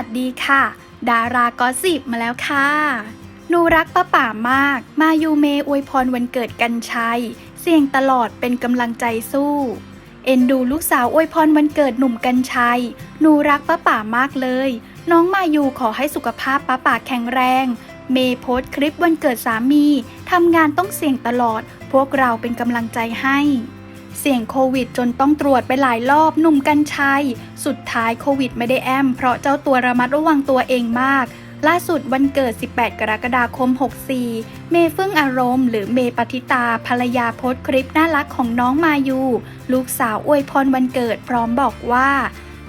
วัสดีค่ะ ดารากอสซิบมาแล้วค่ะ หนูรักป้าป่ามาก มายูเมอวยพรวันเกิดกันชัย เสี่ยงตลอดเป็นกำลังใจสู้ เอ็นดูลูกสาวอวยพรวันเกิดหนุ่มกันชัย หนูรักป้าป่ามากเลย น้องมายูขอให้สุขภาพป้าป่าแข็งแรง เมย์โพสต์คลิปวันเกิดสามี ทำงานต้องเสี่ยงตลอด พวกเราเป็นกำลังใจให้ เสี่ยงโควิดจนต้องตรวจไปหลายรอบหนุ่มกัญชัย สุดท้ายโควิดไม่ได้แอม เพราะเจ้าตัวระมัดระวังตัวเองมาก ล่าสุดวันเกิด 18 กรกฎาคม 64 เมเฟื่องอารมณ์ หรือเมปฏิตาภรรยาโพสต์คลิปน่ารักของน้องมายู ลูกสาวอวยพรวันเกิดพร้อมบอกว่า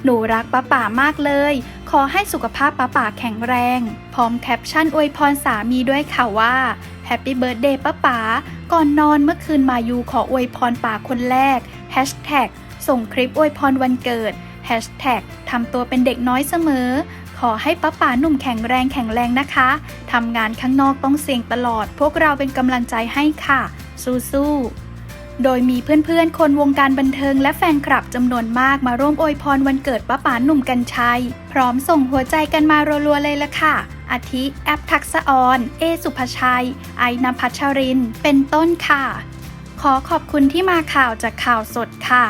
หนูรักป้าป่ามากเลย ขอให้สุขภาพป้าป่าแข็งแรง พร้อมแคปชั่นอวยพรสามีด้วยค่ะว่าแฮปปี้เบิร์ดเดย์ป้าป๋าก่อนนอนเมื่อคืนมายูขออวยพรป่าคนแรกแฮชแท็กส่งคลิปอวยพรวันเกิดแฮชแท็กทำตัวเป็นเด็กน้อยเสมอ ขอให้ป้าป๋าหนุ่มแข็งแรงแข็งแรงนะคะทำงานข้างนอกต้องเสี่ยงตลอด พวกเราเป็นกำลังใจให้ค่ะ สู้ๆ โดยมีเพื่อนๆ คนวงการบันเทิงและแฟนคลับจำนวนมากมาร่วมอวยพรวันเกิดป้าป๋าหนุ่มกัญชัย พร้อมส่งหัวใจกันมารัวๆเลยละค่ะ อาทิ แอปทักษออน เอสุภชัย ไอนภัชริน เป็นต้นค่ะ ขอขอบคุณที่มาข่าวจากข่าวสดค่ะ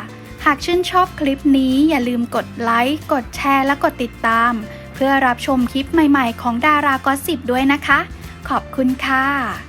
หากชื่นชอบคลิปนี้อย่าลืมกดไลค์ กดแชร์ และกดติดตาม เพื่อรับชมคลิปใหม่ๆ ของดารากอสิบด้วยนะคะ ขอบคุณค่ะ